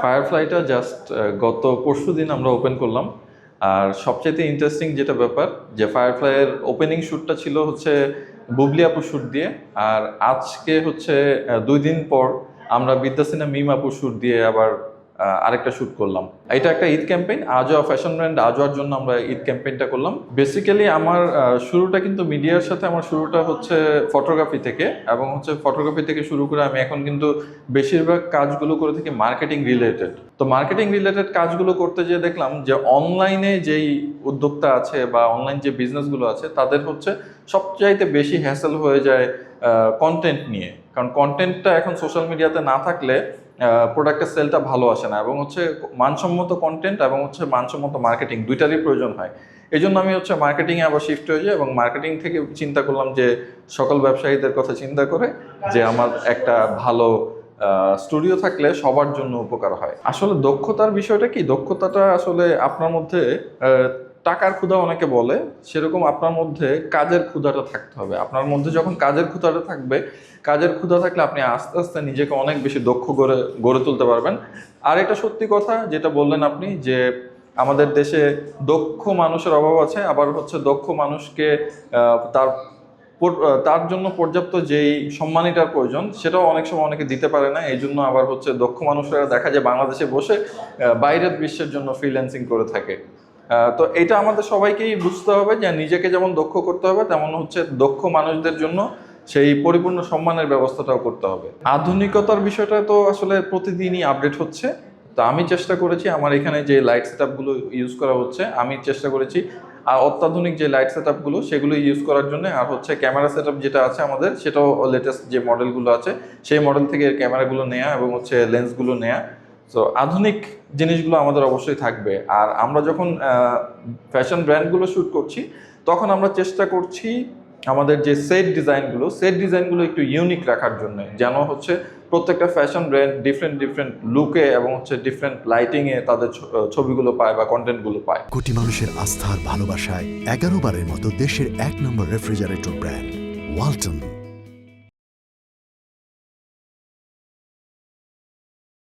ফায়ারফ্লাইটা just গত পরশু দিন আমরা ওপেন করলাম। আর সবচেয়ে ইন্টারেস্টিং যেটা ব্যাপার, যে ফায়ারফ্লাইয়ের ওপেনিং শ্যুটটা ছিল হচ্ছে বুবলি শ্যুট দিয়ে, আর আজকে হচ্ছে দুই দিন পর আমরা বিদ্যাসিনা মিম আপুর শ্যুট দিয়ে আবার আরেকটা শ্যুট করলাম। এটা একটা Eid campaign Ajoya fashion brand আজোয়ার জন্য আমরা ঈদ ক্যাম্পেইনটা করলাম। বেসিক্যালি আমার শুরুটা কিন্তু মিডিয়ার সাথে আমার শুরুটা হচ্ছে ফটোগ্রাফি থেকে এবং হচ্ছে ফটোগ্রাফি থেকে শুরু করে আমি এখন কিন্তু বেশিরভাগ কাজগুলো করে থাকি মার্কেটিং রিলেটেড তো মার্কেটিং রিলেটেড কাজগুলো করতে যেয়ে দেখলাম যে অনলাইনে যেই উদ্যোক্তা আছে বা অনলাইন যে বিজনেসগুলো আছে, তাদের হচ্ছে সবচাইতে বেশি হ্যাসেল হয়ে যায় কন্টেন্ট নিয়ে। কারণ কন্টেন্টটা এখন সোশ্যাল মিডিয়াতে না থাকলে প্রোডাক্টের সেলটা ভালো আসে না এবং হচ্ছে মানসম্মত কন্টেন্ট এবং হচ্ছে মানসম্মত মার্কেটিং দুইটারই প্রয়োজন হয়। এই জন্য আমি হচ্ছে মার্কেটিংয়ে আবার শিফট হয়ে যাই এবং মার্কেটিং থেকে চিন্তা করলাম যে সকল ব্যবসায়ীদের কথা চিন্তা করে যে আমার একটা ভালো স্টুডিও থাকলে সবার জন্য উপকার হয়। আসলে দক্ষতার বিষয়টা কি? দক্ষতাটা আসলে আপনার মধ্যে টাকার ক্ষুধা অনেকে বলে, সেরকম আপনার মধ্যে কাজের ক্ষুধাটা থাকতে হবে। আপনার মধ্যে যখন কাজের ক্ষুধাটা থাকবে, কাজের ক্ষুধা থাকলে আপনি আস্তে আস্তে নিজেকে অনেক বেশি দক্ষ করে, গড়ে তুলতে পারবেন। আর এটা সত্যি কথা, যেটা বললেন আপনি যে, আমাদের দেশে দক্ষ মানুষের অভাব আছে, আবার হচ্ছে দক্ষ মানুষকে তার তার জন্য পর্যাপ্ত যেই সম্মানিটার প্রয়োজন, সেটাও অনেক সময় অনেকে দিতে পারে না। এই জন্য আবার হচ্ছে দক্ষ মানুষরা দেখা যায় বাংলাদেশে বসে বাইরের বিশ্বের জন্য ফ্রিল্যান্সিং করে থাকে। তো এটা আমাদের সবাইকেই বুঝতে হবে যে নিজেকে যেমন দক্ষ করতে হবে, তেমন হচ্ছে দক্ষ মানুষদের জন্য সেই পরিপূর্ণ সম্মানের ব্যবস্থাটাও করতে হবে। আধুনিকতার বিষয়টা তো আসলে প্রতিদিনই আপডেট হচ্ছে। তো আমি চেষ্টা করেছি আমার এখানে যে লাইট সেটগুলো ইউজ করা হচ্ছে, আমি চেষ্টা করেছি, আর অত্যাধুনিক যে লাইট সেটগুলো সেগুলো ইউজ করার জন্য, আর হচ্ছে ক্যামেরা সেট যেটা আছে আমাদের, সেটাও লেটেস্ট যে মডেলগুলো আছে, সেই মডেল থেকে ক্যামেরাগুলো নেওয়া এবং হচ্ছে লেন্সগুলো নেওয়া তো আধুনিক জিনিসগুলো আমাদের অবশ্যই থাকবে। আর আমরা যখন ফ্যাশন ব্র্যান্ডগুলো শ্যুট করছি, তখন আমরা চেষ্টা করছি আমাদের যে সেট ডিজাইনগুলো সেট ডিজাইনগুলো একটু ইউনিক রাখার জন্য। যেন হচ্ছে প্রত্যেকটা ফ্যাশন ব্র্যান্ড ডিফারেন্ট ডিফারেন্ট লুকে এবং হচ্ছে ডিফারেন্ট লাইটিংয়ে তাদের ছবিগুলো পায় বা কন্টেন্টগুলো পায়। কোটি মানুষের আস্থার ভালোবাসায় এগারো বারের মতো দেশের এক নম্বর রেফ্রিজারেটর ব্র্যান্ড ওয়ালটন